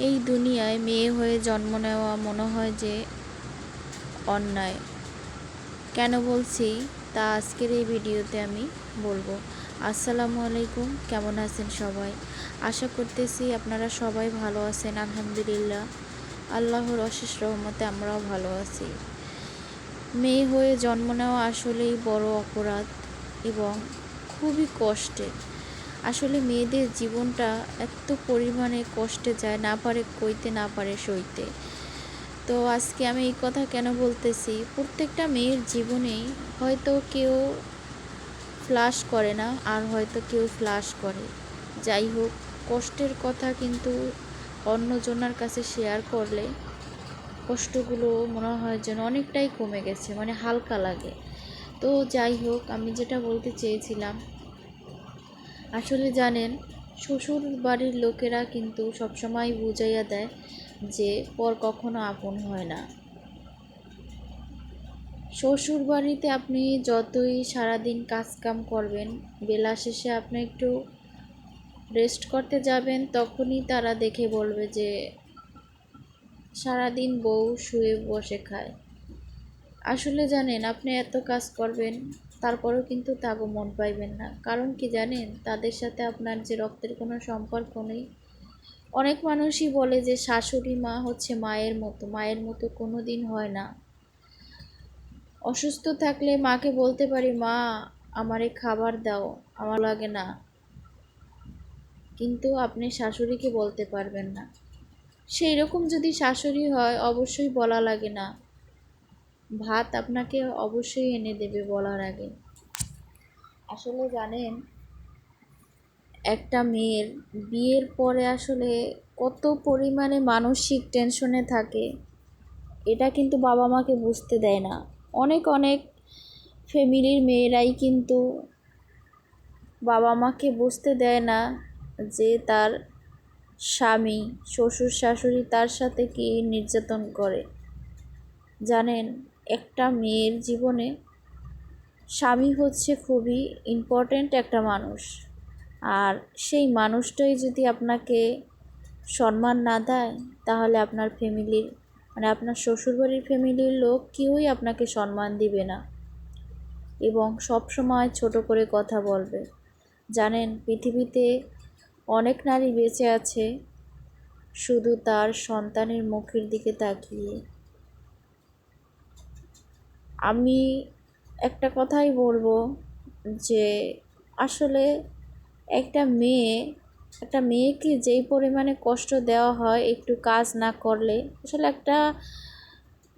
এই দুনিয়ায় মেয়ে হয়ে জন্ম নেওয়া মনে হয় যে অন্যায়। কেন বলছি? তা আজকের এই ভিডিওতে আমি বলব। আসসালামু আলাইকুম, কেমন আছেন সবাই? আশা করতেছি আপনারা সবাই ভালো আছেন, আলহামদুলিল্লাহ। আল্লাহর অশেষ রহমতে আমরাও ভালো আছি। মেয়ে হয়ে জন্ম নেওয়া আসলেই বড় অপরাধ এবং খুবই কষ্টের। আসলে মেয়েদের জীবনটা এত পরিমাণে কষ্টে যায়, না পারে কইতে, না পারে সইতে। তো আজকে আমি এই কথা কেন বলতেছি? প্রত্যেকটা মেয়ের জীবনেই হয়তো কেউ ফ্লাশ করে না, আর হয়তো কেউ ফ্লাশ করে। যাই হোক, কষ্টের কথা কিন্তু অন্যজনের কাছে শেয়ার করলে কষ্টগুলো মনে হয় যেন অনেকটাই কমে গেছে মানে হালকা লাগে। তো যাই হোক, আমি যেটা বলতে চেয়েছিলাম আসলে জানেন শ্বশুর বাড়ির লোকেরা কিন্তু সবসময় বুঝাইয়া দেয় যে পর কখনো আপন হয় না। শ্বশুর বাড়িতে আপনি যতই সারাদিন কাজকাম করবেন, বেলা শেষে আপনি একটু রেস্ট করতে যাবেন, তখনই তারা দেখে বলবে যে সারাদিন বউ শুয়ে বসে খায়। আসলে জানেন, আপনি এত কাজ করবেন তারপরেও কিন্তু তাগো মন পাইবেন না। কারণ কি জানেন? তাদের সাথে আপনার যে রক্তের কোনো সম্পর্ক নেই। অনেক মানুষই বলে যে শাশুড়ি মা হচ্ছে মায়ের মতো। মায়ের মতো কোনো দিন হয় না। অসুস্থ থাকলে মাকে বলতে পারি, মা, আমারে খাবার দাও। আমার লাগে না। কিন্তু আপনি শাশুড়িকে বলতে পারবেন না। সেই রকম যদি শাশুড়ি হয়, অবশ্যই বলা লাগে না। ভাত আপনাকে অবশ্যই এনে দেবে বলার আগে। আসলে জানেন, একটা মেয়ের বিয়ের পরে আসলে কত পরিমাণে মানসিক টেনশনে থাকে, এটা কিন্তু বাবা মাকে বুঝতে দেয় না। অনেক অনেক ফ্যামিলির মেয়েরাই কিন্তু বাবা মাকে বুঝতে দেয় না যে তার স্বামী, শ্বশুর শাশুড়ি তার সাথে কি নির্যাতন করে। জানেন একটা মেয়ের জীবনে স্বামী হচ্ছে খুবই ইম্পর্ট্যান্ট একটা মানুষ। আর সেই মানুষটাই যদি আপনাকে সম্মান না দেয়, তাহলে আপনার ফ্যামিলির মানে আপনার শ্বশুরবাড়ির ফ্যামিলির লোক কেউই আপনাকে সম্মান দিবে না। এবং সব সময় ছোট করে কথা বলবে। জানেন, পৃথিবীতে অনেক নারী বেঁচে আছে, শুধু তার সন্তানের মুখের দিকে তাকিয়ে। আমি একটা কথাই বলব যে আসলে একটা মেয়ে, একটা মেয়েকে যেই পরিমাণে কষ্ট দেওয়া হয়, একটু কাজ না করলে, আসলে একটা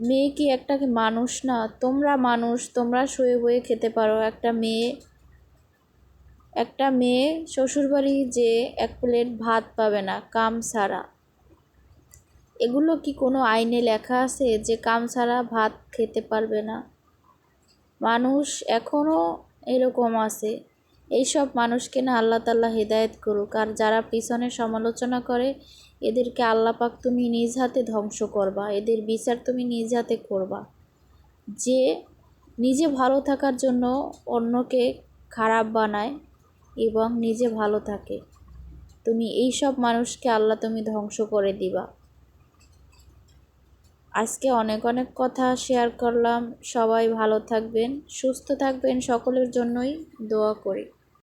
মেয়ে কি একটা মানুষ না? তোমরা মানুষ, তোমরা শুয়ে বয়ে খেতে পারো। একটা মেয়ে একটা মেয়ে শ্বশুরবাড়ি যে এক প্লেট ভাত পাবে না, কাম ছাড়া। এগুলো কি কোনো আইনে লেখা আছে যে কাম ছাড়া ভাত খেতে পারবে না? মানুষ এখনও এরকম আছে। এইসব মানুষকে না আল্লাহ তাল্লাহ হেদায়ত করুক। আর যারা পিছনে সমালোচনা করে, এদেরকে আল্লাপাক তুমি নিজ হাতে ধ্বংস করবা। এদের বিচার তুমি নিজ হাতে করবা। যে নিজে ভালো থাকার জন্য অন্যকে খারাপ বানায় এবং নিজে ভালো থাকে। তুমি এই সব মানুষকে আল্লাহ তুমি ধ্বংস করে দিবা। আজকে অনেক অনেক কথা শেয়ার করলাম। সবাই ভালো থাকবেন, সুস্থ থাকবেন। সকলের জন্যই দোয়া করি।